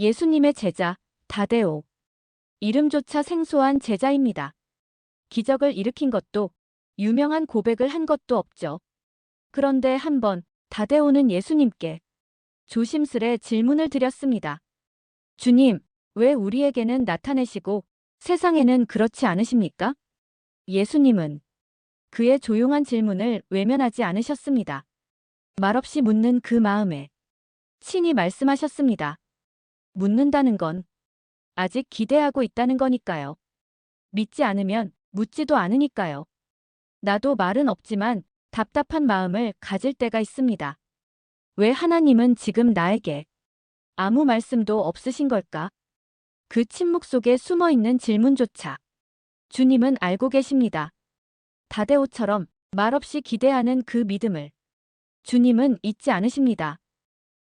예수님의 제자, 다데오. 이름조차 생소한 제자입니다. 기적을 일으킨 것도, 유명한 고백을 한 것도 없죠. 그런데 한 번, 다데오는 예수님께 조심스레 질문을 드렸습니다. 주님, 왜 우리에게는 나타내시고 세상에는 그렇지 않으십니까? 예수님은 그의 조용한 질문을 외면하지 않으셨습니다. 말없이 묻는 그 마음에 친히 말씀하셨습니다. 묻는다는 건 아직 기대하고 있다는 거니까요. 믿지 않으면 묻지도 않으니까요. 나도 말은 없지만 답답한 마음을 가질 때가 있습니다. 왜 하나님은 지금 나에게 아무 말씀도 없으신 걸까? 그 침묵 속에 숨어 있는 질문조차 주님은 알고 계십니다. 다데오처럼 말없이 기대하는 그 믿음을 주님은 잊지 않으십니다.